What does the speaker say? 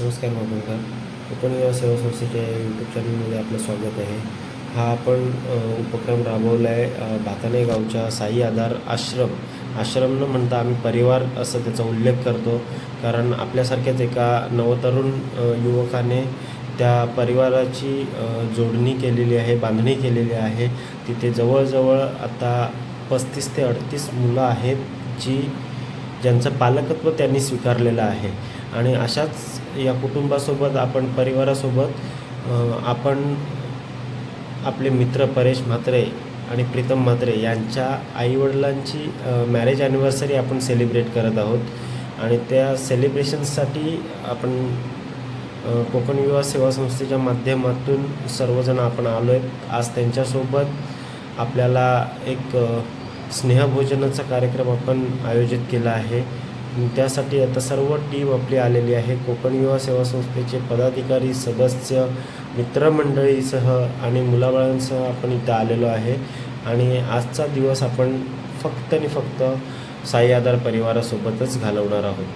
नमस्कार माधवकर कोकण युवा सेवा संस्थेच्या यूट्यूब चॅनलमध्ये आपलं स्वागत आहे. हा आपण उपक्रम राबवला आहे भाताने गावच्या साई आधार आश्रम. आश्रम न म्हणता आम्ही परिवार असं त्याचा उल्लेख करतो. कारण आपल्यासारख्याच एका नवतरुण युवकाने त्या परिवाराची जोडणी केलेली आहे बांधणी केलेली आहे. तिथे जवळजवळ आता पस्तीस ते अडतीस मुलं आहेत जी ज्यांचं पालकत्व त्यांनी स्वीकारलेलं आहे. आणि अशाच या कुटुंबासोबत आपण परिवारासोबत आपण आपले मित्र परेश म्हात्रे आणि प्रीतम म्हात्रे यांच्या आईवडिलांची मॅरेज ॲनिव्हर्सरी आपण सेलिब्रेट करत आहोत. आणि त्या सेलिब्रेशन्ससाठी आपण कोकण युवा सेवा संस्थेच्या माध्यमातून सर्वजण आपण आलो आहेत आज त्यांच्यासोबत आपल्याला एक स्नेहभोजनाचा कार्यक्रम आपण आयोजित केला आहे. त्यासाठी आता सर्व टीम आपली आलेली आहे. कोकण युवा सेवा संस्थेचे पदाधिकारी सदस्य मित्रमंडळीसह आणि मुलाबाळांसह आपण इथं आलेलो आहे. आणि आजचा दिवस आपण फक्त आणि फक्त साई आधार परिवारासोबतच घालवणार आहोत.